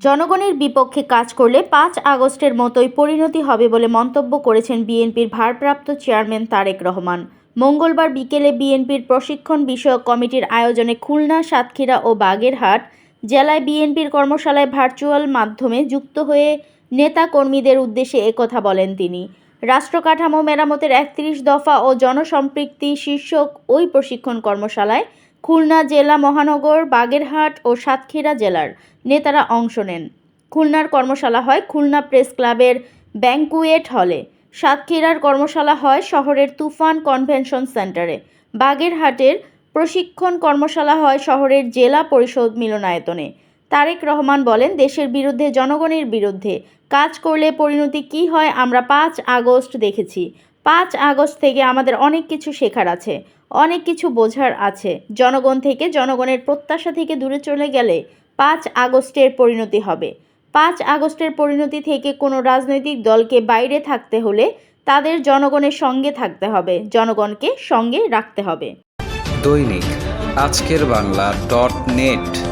জনগণের বিপক্ষে কাজ করলে পাঁচ আগস্টের মতোই পরিণতি হবে বলে মন্তব্য করেছেন বিএনপির ভারপ্রাপ্ত চেয়ারম্যান তারেক রহমান। মঙ্গলবার বিকেলে বিএনপির প্রশিক্ষণ বিষয়ক কমিটির আয়োজনে খুলনা, সাতক্ষীরা ও বাগেরহাট জেলায় বিএনপির কর্মশালায় ভার্চুয়াল মাধ্যমে যুক্ত হয়ে নেতা কর্মীদের উদ্দেশ্যে একথা বলেন তিনি। রাষ্ট্র কাঠামো মেরামতের একত্রিশ দফা ও জনসম্পৃক্তি শীর্ষক ওই প্রশিক্ষণ কর্মশালায় খুলনা জেলা মহানগর, বাগেরহাট ও সাতক্ষীরা জেলার নেতারা অংশ নেন। খুলনার কর্মশালা হয় খুলনা প্রেস ক্লাবের ব্যাংকুয়েট হলে। সাতক্ষীরার কর্মশালা হয় শহরের তুফান কনভেনশন সেন্টারে। বাগেরহাটের প্রশিক্ষণ কর্মশালা হয় শহরের জেলা পরিষদ মিলনায়তনে। তারেক রহমান বলেন, দেশের বিরুদ্ধে, জনগণের বিরুদ্ধে কাজ করলে পরিণতি কী হয় আমরা পাঁচ আগস্ট দেখেছি। পাঁচ আগস্ট থেকে আমাদের অনেক কিছু শেখার আছে। অনেক কিছু বোঝার আছে। জনগণ থেকে, জনগণের প্রত্যাশা থেকে দূরে চলে গেলে পাঁচ আগস্টের পরিণতি হবে। পাঁচ আগস্টের পরিণতি থেকে কোনো রাজনৈতিক দলকে বাইরে থাকতে হলে তাদের জনগণের সঙ্গে থাকতে হবে। জনগণকে সঙ্গে রাখতে হবে। দৈনিক আজকের বাংলা ডট নেট।